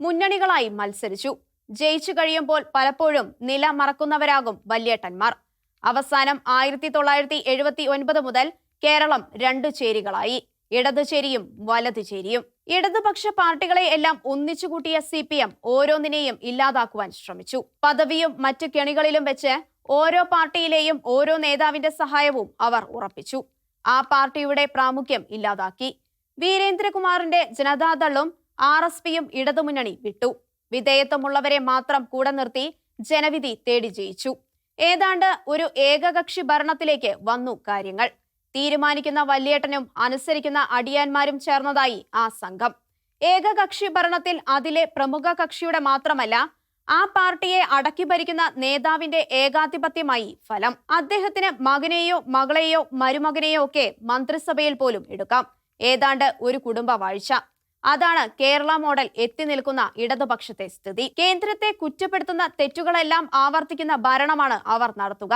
മുന്നണികളായി മത്സരിച്ചു. ജയിച്ചു കഴിയുമ്പോൾ പലപ്പോഴും നില മറക്കുന്നവരാകും വല്യേട്ടന്മാർ. അവസാനം ആയിരത്തി തൊള്ളായിരത്തി എഴുപത്തി ഒൻപത് മുതൽ കേരളം രണ്ടു ചേരികളായി. ഇടതു ചേരിയും വലതു ചേരിയും. ഇടതുപക്ഷ പാർട്ടികളെ എല്ലാം ഒന്നിച്ചുകൂട്ടിയ സി പി എം ഓരോന്നിനെയും ഇല്ലാതാക്കുവാൻ ശ്രമിച്ചു. പദവിയും മറ്റു കെണികളിലും വെച്ച് ഓരോ പാർട്ടിയിലെയും ഓരോ നേതാവിന്റെ സഹായവും അവർ ഉറപ്പിച്ചു. ആ പാർട്ടിയുടെ പ്രാമുഖ്യം ഇല്ലാതാക്കി. വീരേന്ദ്രകുമാറിന്റെ ജനതാദളും ആർ എസ് പിയും ഇടതുമുന്നണി വിട്ടു. വിധേയത്വമുള്ളവരെ മാത്രം കൂടെ നിർത്തി ജനവിധി തേടി ജയിച്ചു. ഏതാണ്ട് ഒരു ഏകകക്ഷി ഭരണത്തിലേക്ക് വന്നു കാര്യങ്ങൾ. തീരുമാനിക്കുന്ന വല്യേട്ടനും അനുസരിക്കുന്ന അടിയാന്മാരും ചേർന്നതായി ആ സംഘം. ഏകകക്ഷി ഭരണത്തിൽ അതിലെ പ്രമുഖ കക്ഷിയുടെ മാത്രമല്ല ആ പാർട്ടിയെ അടക്കി ഭരിക്കുന്ന നേതാവിന്റെ ഏകാധിപത്യമായി ഫലം. അദ്ദേഹത്തിന് മകനെയോ മകളെയോ മരുമകനെയോ ഒക്കെ മന്ത്രിസഭയിൽ പോലും എടുക്കാം. ഏതാണ്ട് ഒരു കുടുംബ വാഴ്ച അതാണ് കേരള മോഡൽ എത്തി നിൽക്കുന്ന ഇടതുപക്ഷത്തെ സ്ഥിതി. കേന്ദ്രത്തെ കുറ്റപ്പെടുത്തുന്ന തെറ്റുകളെല്ലാം ആവർത്തിക്കുന്ന ഭരണമാണ് അവർ നടത്തുക.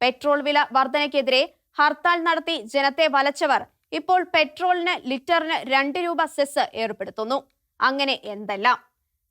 പെട്രോൾ വില വർധനയ്ക്കെതിരെ ഹർത്താൽ നടത്തി ജനത്തെ വലച്ചവർ ഇപ്പോൾ പെട്രോളിന് ലിറ്ററിന് രണ്ട് രൂപ സെസ് ഏർപ്പെടുത്തുന്നു. അങ്ങനെ എന്തെല്ലാം?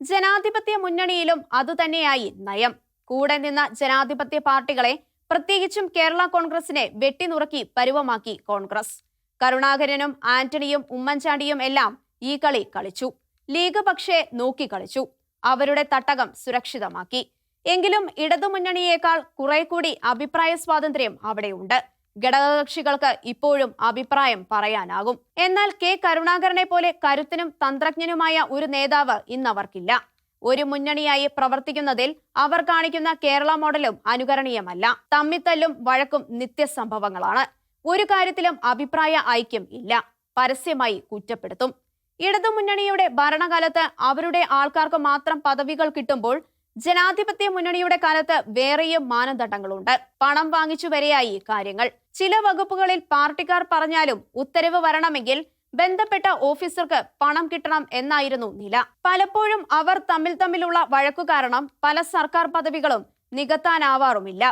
ജനാധിപത്യ മുന്നണിയിലും അതുതന്നെയായി നയം. കൂടെ നിന്ന ജനാധിപത്യ പാർട്ടികളെ പ്രത്യേകിച്ചും കേരള കോൺഗ്രസിനെ വെട്ടിനുറുക്കി പരുവമാക്കി കോൺഗ്രസ്. കരുണാകരനും ആന്റണിയും ഉമ്മൻചാണ്ടിയും എല്ലാം ഈ കളി കളിച്ചു. ലീഗ് പക്ഷേ നോക്കിക്കളിച്ചു അവരുടെ തട്ടകം സുരക്ഷിതമാക്കി. എങ്കിലും ഇടതുമുന്നണിയേക്കാൾ കുറെ കൂടി അഭിപ്രായ സ്വാതന്ത്ര്യം അവിടെയുണ്ട്. ഘടകകക്ഷികൾക്ക് ഇപ്പോഴും അഭിപ്രായം പറയാനാകും. എന്നാൽ കെ. കരുണാകരനെ പോലെ കരുത്തനും തന്ത്രജ്ഞനുമായ ഒരു നേതാവ് ഇന്നവർക്കില്ല. ഒരു മുന്നണിയായി പ്രവർത്തിക്കുന്നതിൽ അവർ കാണിക്കുന്ന കേരള മോഡലും അനുകരണീയമല്ല. തമ്മിത്തല്ലും വഴക്കും നിത്യസംഭവങ്ങളാണ്. ഒരു കാര്യത്തിലും അഭിപ്രായ ഐക്യം ഇല്ല. പരസ്യമായി കുറ്റപ്പെടുത്തും. ഇടതുമുന്നണിയുടെ ഭരണകാലത്ത് അവരുടെ ആൾക്കാർക്ക് മാത്രം പദവികൾ കിട്ടുമ്പോൾ ജനാധിപത്യ മുന്നണിയുടെ കാലത്ത് വേറെയും മാനദണ്ഡങ്ങളുണ്ട്. പണം വാങ്ങിച്ചു വരെയായി കാര്യങ്ങൾ. ചില വകുപ്പുകളിൽ പാർട്ടിക്കാർ പറഞ്ഞാലും ഉത്തരവ് വരണമെങ്കിൽ ബന്ധപ്പെട്ട ഓഫീസർക്ക് പണം കിട്ടണം എന്നായിരുന്നു നില. പലപ്പോഴും അവർ തമ്മിൽ തമ്മിലുള്ള വഴക്കു കാരണം പല സർക്കാർ പദവികളും നികത്താനാവാറുമില്ല.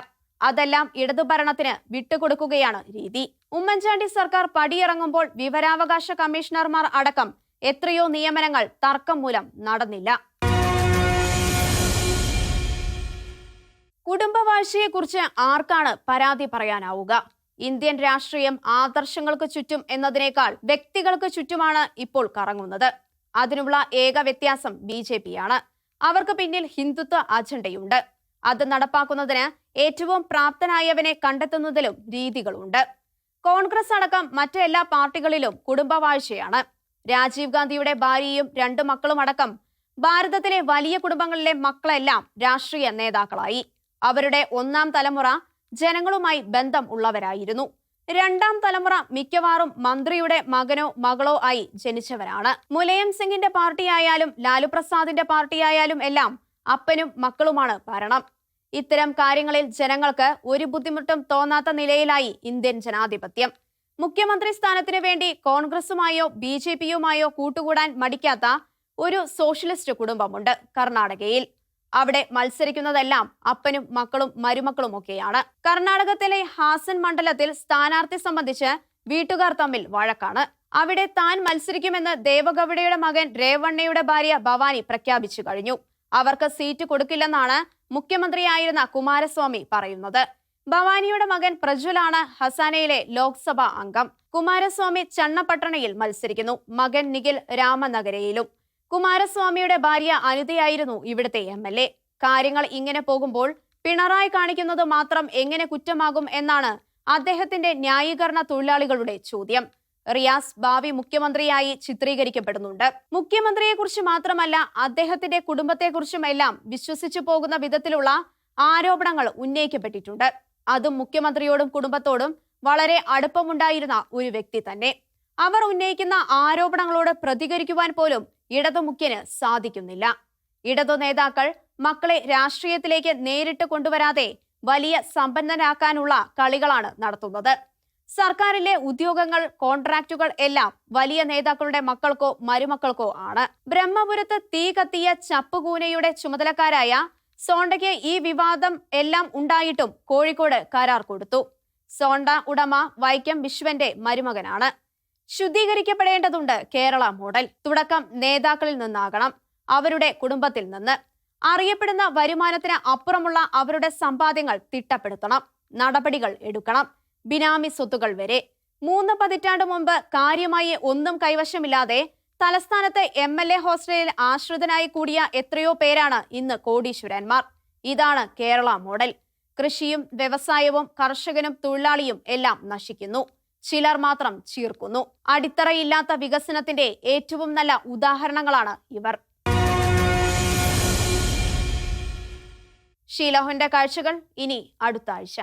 അതെല്ലാം ഇടതുഭരണത്തിന് വിട്ടുകൊടുക്കുകയാണ് രീതി. ഉമ്മൻചാണ്ടി സർക്കാർ പടിയിറങ്ങുമ്പോൾ വിവരാവകാശ കമ്മീഷണർമാർ അടക്കം എത്രയോ നിയമനങ്ങൾ തർക്കം മൂലം നടന്നില്ല. കുടുംബവാഴ്ചയെക്കുറിച്ച് ആർക്കാണ് പരാതി പറയാനാവുക? ഇന്ത്യൻ രാഷ്ട്രീയം ആദർശങ്ങൾക്ക് ചുറ്റും എന്നതിനേക്കാൾ വ്യക്തികൾക്ക് ചുറ്റുമാണ് ഇപ്പോൾ കറങ്ങുന്നത്. അതിനുള്ള ഏക വ്യത്യാസം ബി ജെ പിയാണ്. അവർക്ക് പിന്നിൽ ഹിന്ദുത്വ അജണ്ടയുണ്ട്. അത് നടപ്പാക്കുന്നതിന് ഏറ്റവും പ്രാപ്തനായവനെ കണ്ടെത്തുന്നതിലും രീതികളുണ്ട്. കോൺഗ്രസ് അടക്കം മറ്റെല്ലാ പാർട്ടികളിലും കുടുംബവാഴ്ചയാണ്. രാജീവ് ഗാന്ധിയുടെ ഭാര്യയും രണ്ടു മക്കളും അടക്കം ഭാരതത്തിലെ വലിയ കുടുംബങ്ങളിലെ മക്കളെല്ലാം രാഷ്ട്രീയ നേതാക്കളായി. അവരുടെ ഒന്നാം തലമുറ ജനങ്ങളുമായി ബന്ധം ഉള്ളവരായിരുന്നു. രണ്ടാം തലമുറ മിക്കവാറും മന്ത്രിയുടെ മകനോ മകളോ ആയി ജനിച്ചവരാണ്. മുലയം സിംഗിന്റെ പാർട്ടിയായാലും ലാലു പ്രസാദിന്റെ പാർട്ടിയായാലും എല്ലാം അപ്പനും മക്കളുമാണ് ഭരണം. ഇത്തരം കാര്യങ്ങളിൽ ജനങ്ങൾക്ക് ഒരു ബുദ്ധിമുട്ടും തോന്നാത്ത നിലയിലായി ഇന്ത്യൻ ജനാധിപത്യം. മുഖ്യമന്ത്രി സ്ഥാനത്തിന് വേണ്ടി കോൺഗ്രസുമായോ ബി ജെ പിയുമായോ കൂട്ടുകൂടാൻ മടിക്കാത്ത ഒരു സോഷ്യലിസ്റ്റ് കുടുംബമുണ്ട് കർണാടകയിൽ. അവിടെ മത്സരിക്കുന്നതെല്ലാം അപ്പനും മക്കളും മരുമക്കളും ഒക്കെയാണ് കർണാടകത്തിലെ ഹാസൻ മണ്ഡലത്തിൽ സ്ഥാനാർത്ഥി സംബന്ധിച്ച് വീട്ടുകാർ തമ്മിൽ വഴക്കാണ്. അവിടെ താൻ മത്സരിക്കുമെന്ന് ദേവഗൌഡയുടെ മകൻ രേവണ്ണയുടെ ഭാര്യ ഭവാനി പ്രഖ്യാപിച്ചു കഴിഞ്ഞു. അവർക്ക് സീറ്റ് കൊടുക്കില്ലെന്നാണ് മുഖ്യമന്ത്രിയായിരുന്ന കുമാരസ്വാമി പറയുന്നത്. ഭവാനിയുടെ മകൻ പ്രജ്വലാണ് ഹസാനയിലെ ലോക്സഭാ അംഗം. കുമാരസ്വാമി ചണ്ണപട്ടണയിൽ മത്സരിക്കുന്നു. മകൻ നിഖിൽ രാമനഗരയിലും. കുമാരസ്വാമിയുടെ ഭാര്യ അനിതയായിരുന്നു ഇവിടുത്തെ എം എൽ എ. കാര്യങ്ങൾ ഇങ്ങനെ പോകുമ്പോൾ പിണറായി കാണിക്കുന്നത് മാത്രം എങ്ങനെ കുറ്റമാകും എന്നാണ് അദ്ദേഹത്തിന്റെ ന്യായീകരണ തൊഴിലാളികളുടെ ചോദ്യം. റിയാസ് ഭാവി മുഖ്യമന്ത്രിയായി ചിത്രീകരിക്കപ്പെടുന്നുണ്ട്. മുഖ്യമന്ത്രിയെക്കുറിച്ച് മാത്രമല്ല അദ്ദേഹത്തിന്റെ കുടുംബത്തെക്കുറിച്ചുമെല്ലാം വിശ്വസിച്ചു പോകുന്ന വിധത്തിലുള്ള ആരോപണങ്ങൾ ഉന്നയിക്കപ്പെട്ടിട്ടുണ്ട്. അതും മുഖ്യമന്ത്രിയോടും കുടുംബത്തോടും വളരെ അടുപ്പമുണ്ടായിരുന്ന ഒരു വ്യക്തി തന്നെ. അവർ ഉന്നയിക്കുന്ന ആരോപണങ്ങളോട് പ്രതികരിക്കുവാൻ പോലും ഇടതു മുഖ്യന് സാധിക്കുന്നില്ല. ഇടതു നേതാക്കൾ മക്കളെ രാഷ്ട്രീയത്തിലേക്ക് നേരിട്ട് കൊണ്ടുവരാതെ വലിയ സമ്പന്നരാക്കാനുള്ള കളികളാണ് നടത്തുന്നത്. സർക്കാരിലെ ഉദ്യോഗങ്ങൾ കോൺട്രാക്റ്റുകൾ എല്ലാം വലിയ നേതാക്കളുടെ മക്കൾക്കോ മരുമക്കൾക്കോ ആണ്. ബ്രഹ്മപുരത്ത് തീ കത്തിയ ചപ്പുകൂനയുടെ ചുമതലക്കാരായ സോണ്ടയ്ക്ക് ഈ വിവാദം എല്ലാം ഉണ്ടായിട്ടും കോഴിക്കോട് കരാർ കൊടുത്തു. സോണ്ട ഉടമ വൈക്കം വിശ്വന്റെ മരുമകനാണ്. ശുദ്ധീകരിക്കപ്പെടേണ്ടതുണ്ട് കേരള മോഡൽ. തുടക്കം നേതാക്കളിൽ നിന്നാകണം അവരുടെ കുടുംബത്തിൽ നിന്ന്. അറിയപ്പെടുന്ന വരുമാനത്തിന് അപ്പുറമുള്ള അവരുടെ സമ്പാദ്യങ്ങൾ തിട്ടപ്പെടുത്തണം നടപടികൾ എടുക്കണം. ബിനാമി സ്വത്തുകൾ വരെ. മൂന്ന് പതിറ്റാണ്ട് മുമ്പ് കാര്യമായി ഒന്നും കൈവശമില്ലാതെ തലസ്ഥാനത്ത് എം എൽ എ ഹോസ്റ്റലിൽ ആശ്രിതനായി കൂടിയ എത്രയോ പേരാണ് ഇന്ന് കോടീശ്വരന്മാർ. ഇതാണ് കേരള മോഡൽ. കൃഷിയും വ്യവസായവും കർഷകനും തൊഴിലാളിയും എല്ലാം നശിക്കുന്നു. ചിലർ മാത്രം ചീർക്കുന്നു. അടിത്തറയില്ലാത്ത വികസനത്തിന്റെ ഏറ്റവും നല്ല ഉദാഹരണങ്ങളാണ് ഇവർ. ഷീലഹുന്റെ കാഴ്ചകൾ ഇനി അടുത്ത ആഴ്ച.